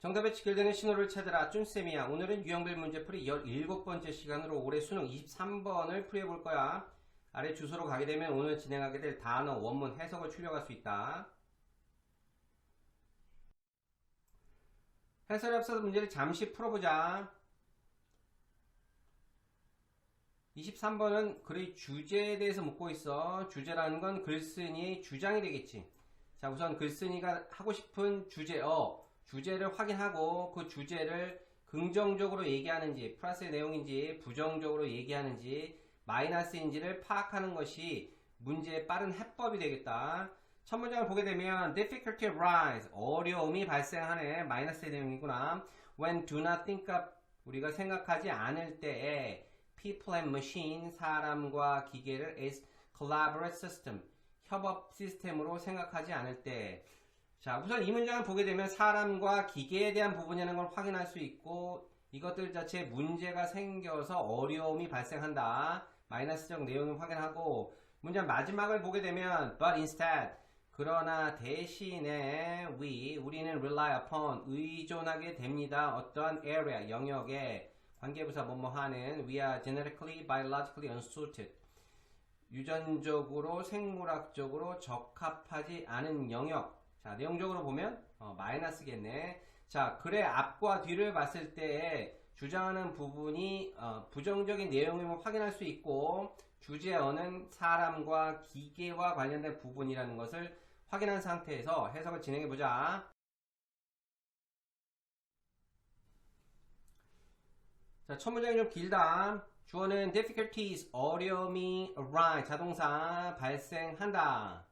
정답에 직결되는 신호를 찾아라. 쭌쌤이야. 오늘은 유형별 문제풀이 17번째 시간으로 올해 수능 23번을 풀이해볼 거야. 아래 주소로 가게 되면 오늘 진행하게 될 단어 원문 해석을 출력할 수 있다. 해설에 앞서서 문제를 잠시 풀어보자. 23번은 글의 주제에 대해서 묻고 있어. 주제라는 건 글쓴이의 주장이 되겠지. 자 우선 글쓴이가 하고 싶은 주제어 주제를 확인하고 그 주제를 긍정적으로 얘기하는지 플러스의 내용인지 부정적으로 얘기하는지 마이너스인지를 파악하는 것이 문제의 빠른 해법이 되겠다. 첫 문장을 보게 되면 difficulty arise 어려움이 발생하네 마이너스의 내용이구나. when do not think of 우리가 생각하지 않을 때에 people and machine 사람과 기계를 as collaborative system 협업 시스템으로 생각하지 않을 때 자, 우선 이 문장을 보게 되면 사람과 기계에 대한 부분이라는 걸 확인할 수 있고 이것들 자체에 문제가 생겨서 어려움이 발생한다. 마이너스적 내용을 확인하고 문장 마지막을 보게 되면 but instead 그러나 대신에 we 우리는 rely upon 의존하게 됩니다. 어떠한 area 영역에 관계부사 뭐뭐 하는 we are genetically biologically unsuited 유전적으로 생물학적으로 적합하지 않은 영역 자, 내용적으로 보면 어, 마이너스겠네. 자, 글의 앞과 뒤를 봤을 때 주장하는 부분이 어, 부정적인 내용임을 확인할 수 있고 주제어는 사람과 기계와 관련된 부분이라는 것을 확인한 상태에서 해석을 진행해 보자. 자, 첫 문장이 좀 길다. 주어는 difficulties 어려움이 arise 자동사 발생한다.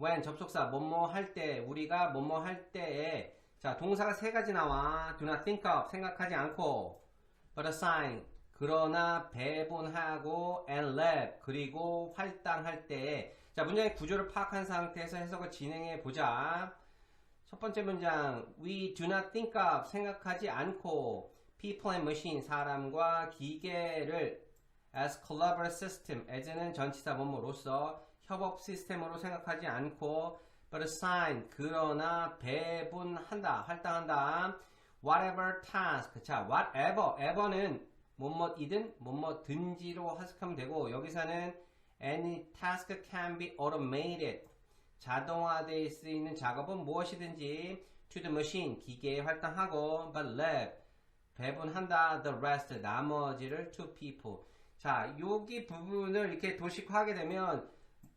When 접속사 뭐뭐 할 때 우리가 뭐뭐 할 때에 자 동사가 세 가지 나와. Do not think of 생각하지 않고. But assign 그러나 배분하고 and live 그리고 활당할 때에. 자 문장의 구조를 파악한 상태에서 해석을 진행해 보자. 첫 번째 문장. We do not think of 생각하지 않고. People and machine. 사람과 기계를. As collaborative system. As는 전치사 뭐뭐로서 협업 시스템으로 생각하지 않고 but assign 그러나 배분한다 할당한다. Whatever task. 자 whatever. ever는 뭐뭐이든 뭐뭐든지로 해석하면 되고 여기서는 any task can be automated. 자동화될 수 있는 작업은 무엇이든지 to the machine 기계에 할당하고 but leave 배분한다. the rest 나머지를 to people. 자 여기 부분을 이렇게 도식화하게 되면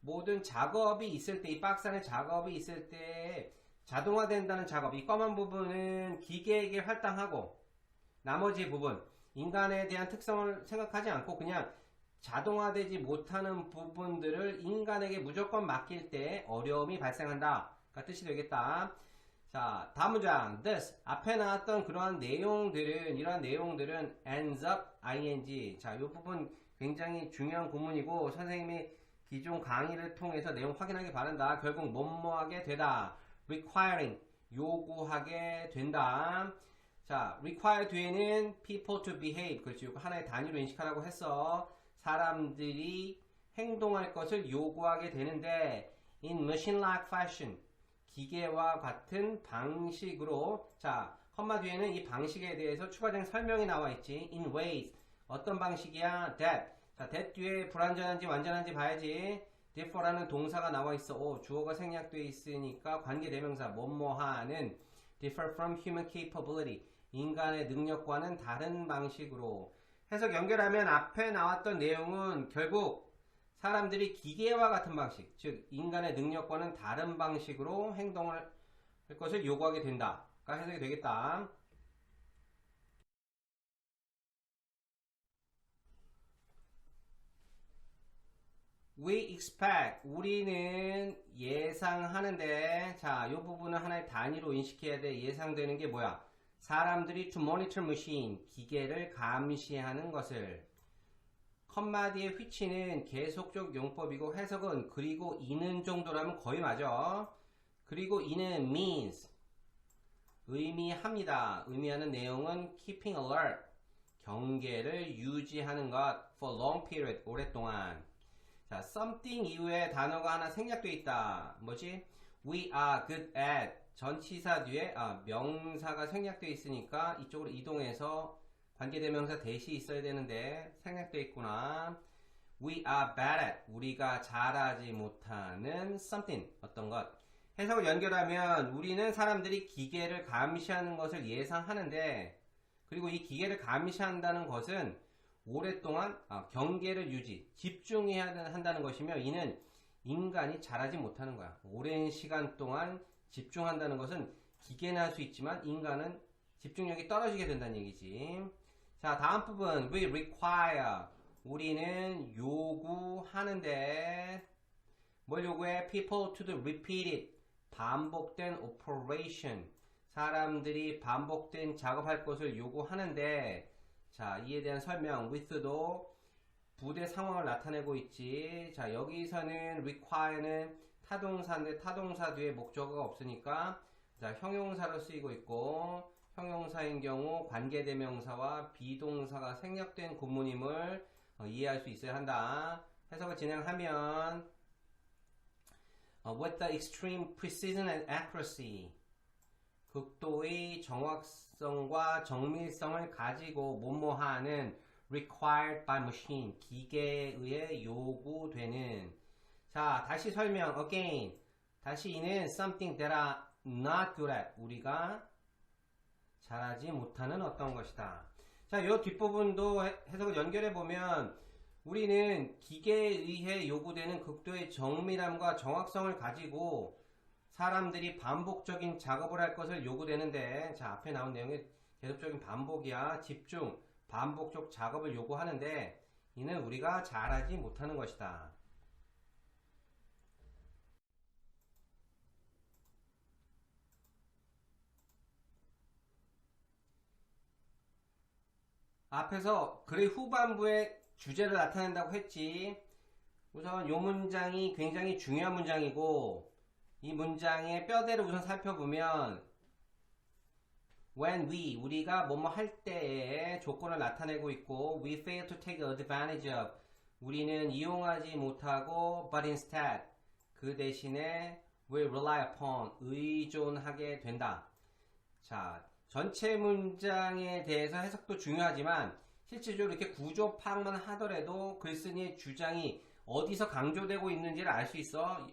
모든 작업이 있을 때, 이 박스 안에 작업이 있을 때 자동화된다는 작업, 이 검은 부분은 기계에게 할당하고 나머지 부분, 인간에 대한 특성을 생각하지 않고 그냥 자동화되지 못하는 부분들을 인간에게 무조건 맡길 때 어려움이 발생한다. 가 뜻이 되겠다. 자, 다음 문장. this. 앞에 나왔던 그러한 내용들은, 이러한 내용들은 ends up ing. 자, 이 부분 굉장히 중요한 구문이고, 선생님이 기존 강의를 통해서 내용 확인하기 바란다. 결국 뭐뭐하게 되다. requiring 요구하게 된다. 자, require 뒤에는 people to behave 그렇지. 이거 하나의 단위로 인식하라고 했어. 사람들이 행동할 것을 요구하게 되는데 in machine-like fashion 기계와 같은 방식으로 자, 컴마 뒤에는 이 방식에 대해서 추가적인 설명이 나와 있지. in ways 어떤 방식이야? that 자, that 뒤에 불완전한지 완전한지 봐야지. differ라는 동사가 나와 있어. 오, 주어가 생략되어 있으니까 관계대명사 뭐뭐하는 differ from human capability 인간의 능력과는 다른 방식으로 해석 연결하면 앞에 나왔던 내용은 결국 사람들이 기계와 같은 방식, 즉 인간의 능력과는 다른 방식으로 행동을 할 것을 요구하게 된다 가 해석이 되겠다. We expect 우리는 예상하는데 자, 이 부분은 하나의 단위로 인식해야 돼. 예상되는 게 뭐야? 사람들이 to monitor machine 기계를 감시하는 것을 컴마 뒤의 which는 계속적 용법이고 해석은 그리고 이는 정도라면 거의 맞아. 그리고 이는 means 의미합니다. 의미하는 내용은 keeping alert 경계를 유지하는 것 for long period 오랫동안 자, something 이후에 단어가 하나 생략되어 있다. 뭐지? We are good at 전치사 뒤에 아, 명사가 생략되어 있으니까 이쪽으로 이동해서 관계대명사 대시 있어야 되는데 생략되어 있구나. We are bad at 우리가 잘하지 못하는 something 어떤 것. 해석을 연결하면 우리는 사람들이 기계를 감시하는 것을 예상하는데 그리고 이 기계를 감시한다는 것은 오랫동안 아, 경계를 유지, 집중해야 한다는 것이며 이는 인간이 잘하지 못하는 거야. 오랜 시간 동안 집중한다는 것은 기계는 할수 있지만 인간은 집중력이 떨어지게 된다는 얘기지. 자, 다음 부분. We require. 우리는 요구하는데 뭘 요구해? People to do repeated. 반복된 operation. 사람들이 반복된 작업할 것을 요구하는데 자, 이에 대한 설명 with도 부대 상황을 나타내고 있지. 자, 여기서는 require는 타동사인데 타동사 뒤에 목적어가 없으니까 자, 형용사로 쓰이고 있고 형용사인 경우 관계대명사와 비동사가 생략된 구문임을 어, 이해할 수 있어야 한다. 해석을 진행하면 어, with the extreme precision and accuracy 극도의 정확성과 정밀성을 가지고 뭐뭐하는 required by machine 기계에 의해 요구되는. 자 다시 설명 again. 다시 이는 something that are not good at. 우리가 잘하지 못하는 어떤 것이다. 자요 뒷부분도 해- 해석을 연결해 보면 우리는 기계에 의해 요구되는 극도의 정밀함과 정확성을 가지고 사람들이 반복적인 작업을 할 것을 요구되는데 자 앞에 나온 내용이 계속적인 반복이야 집중 반복적 작업을 요구하는데 이는 우리가 잘하지 못하는 것이다. 앞에서 글의 후반부에 주제를 나타낸다고 했지. 우선 이 문장이 굉장히 중요한 문장이고 이 문장의 뼈대를 우선 살펴보면 when we 우리가 뭐뭐 할 때의 조건을 나타내고 있고 we fail to take advantage of 우리는 이용하지 못하고 but instead 그 대신에 will rely upon 의존하게 된다. 자, 전체 문장에 대해서 해석도 중요하지만 실질적으로 이렇게 구조 파악만 하더라도 글쓴이의 주장이 어디서 강조되고 있는지를 알 수 있어.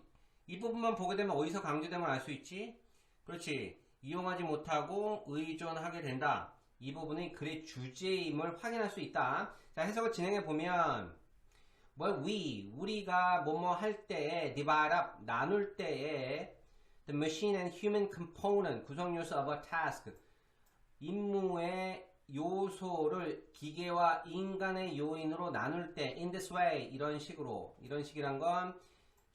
이 부분만 보게 되면 어디서 강조되면 알수 있지? 그렇지. 이용하지 못하고 의존하게 된다. 이 부분이 글의 주제임을 확인할 수 있다. 자, 해석을 진행해 보면 well, we 우리가 뭐뭐 할 때에 up 나눌 때에 the machine and human component 구성 요소 of a task 임무의 요소를 기계와 인간의 요인으로 나눌 때 in this way 이런 식으로 이런 식이란 건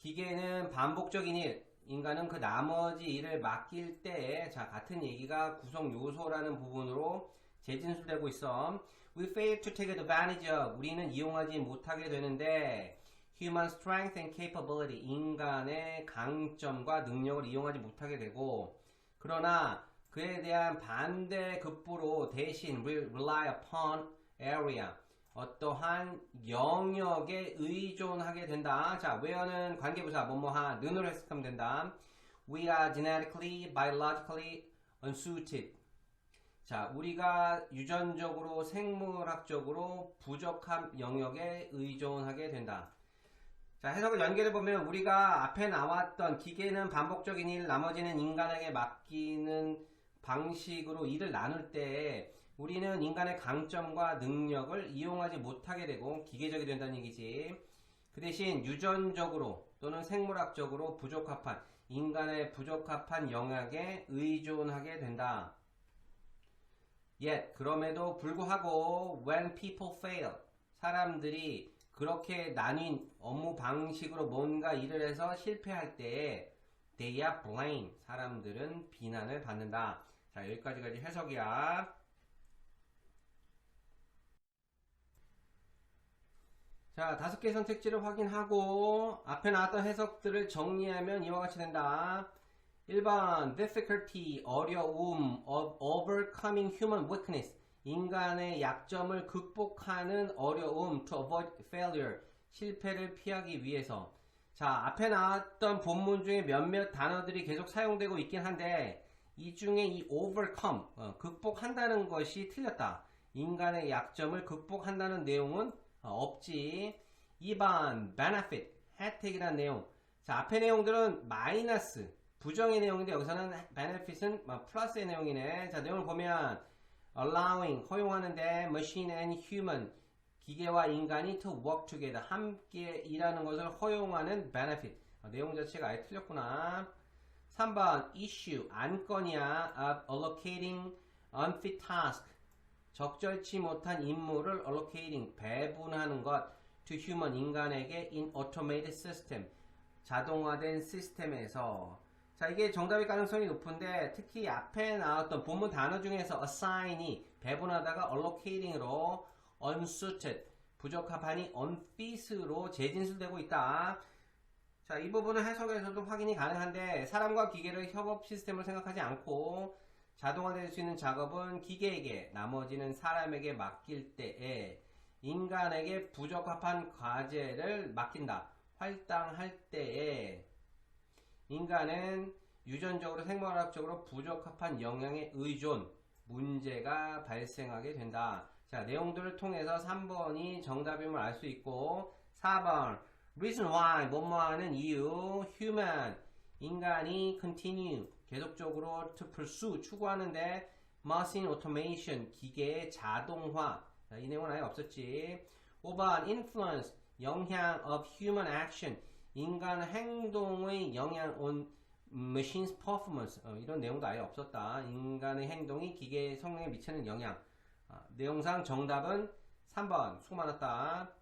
기계는 반복적인 일 인간은 그 나머지 일을 맡길 때에 자 같은 얘기가 구성 요소라는 부분으로 재진술되고 있어. We fail to take advantage of. 우리는 이용하지 못하게 되는데 human strength and capability 인간의 강점과 능력을 이용하지 못하게 되고 그러나 그에 대한 반대 급부로 대신 will rely upon area 어떠한 영역에 의존하게 된다. 자, where는 관계부사 뭐뭐하 는으로 해석하면 된다. We are genetically, biologically unsuited. 자, 우리가 유전적으로, 생물학적으로 부족한 영역에 의존하게 된다. 자, 해석을 연결해 보면 우리가 앞에 나왔던 기계는 반복적인 일, 나머지는 인간에게 맡기는 방식으로 일을 나눌 때 우리는 인간의 강점과 능력을 이용하지 못하게 되고 기계적이 된다는 얘기지. 그 대신 유전적으로 또는 생물학적으로 부적합한 인간의 부적합한 영역에 의존하게 된다. Yet 그럼에도 불구하고 when people fail 사람들이 그렇게 나뉜 업무 방식으로 뭔가 일을 해서 실패할 때에 they are blamed 사람들은 비난을 받는다. 자 여기까지가 이제 해석이야. 자, 다섯 개 선택지를 확인하고 앞에 나왔던 해석들을 정리하면 이와 같이 된다. 1번 difficulty 어려움 overcoming human weakness 인간의 약점을 극복하는 어려움 to avoid failure 실패를 피하기 위해서 자, 앞에 나왔던 본문 중에 몇몇 단어들이 계속 사용되고 있긴 한데, 이 중에 이 overcome, 어, 극복한다는 것이 틀렸다. 인간의 약점을 극복한다는 내용은 어, 없지. 2번, benefit, 혜택이라는 내용. 자, 앞에 내용들은 마이너스, 부정의 내용인데 여기서는 benefit은 뭐 플러스의 내용이네. 자, 내용을 보면 allowing, 허용하는데 machine and human, 기계와 인간이 to work together, 함께 일하는 것을 허용하는 benefit. 어, 내용 자체가 아예 틀렸구나. 3번 issue, 안건이야 of allocating unfit task. 적절치 못한 임무를 allocating, 배분하는 것 to human, 인간에게 in automated system. 자동화된 시스템에서 자 이게 정답일 가능성이 높은데 특히 앞에 나왔던 본문 단어 중에서 assign이 배분하다가 allocating으로 unsuited 부적합하니 unfit으로 재진술되고 있다. 자 이 부분은 해석에서도 확인이 가능한데 사람과 기계의 협업 시스템을 생각하지 않고 자동화될 수 있는 작업은 기계에게 나머지는 사람에게 맡길 때에 인간에게 부적합한 과제를 맡긴다. 할당할 때에 인간은 유전적으로 생물학적으로 부적합한 영양에 의존 문제가 발생하게 된다. 자, 내용들을 통해서 3번이 정답임을 알 수 있고 4번 reason why 뭐뭐 하는 이유 human 인간이 continue 계속적으로 to pursue 추구하는데 machine automation 기계의 자동화 자, 이 내용은 아예 없었지. 5번 influence 영향 of human action 인간 행동의 영향 on machine's performance. 어, 이런 내용도 아예 없었다. 인간의 행동이 기계의 성능에 미치는 영향. 아, 내용상 정답은 3번. 수고 많았다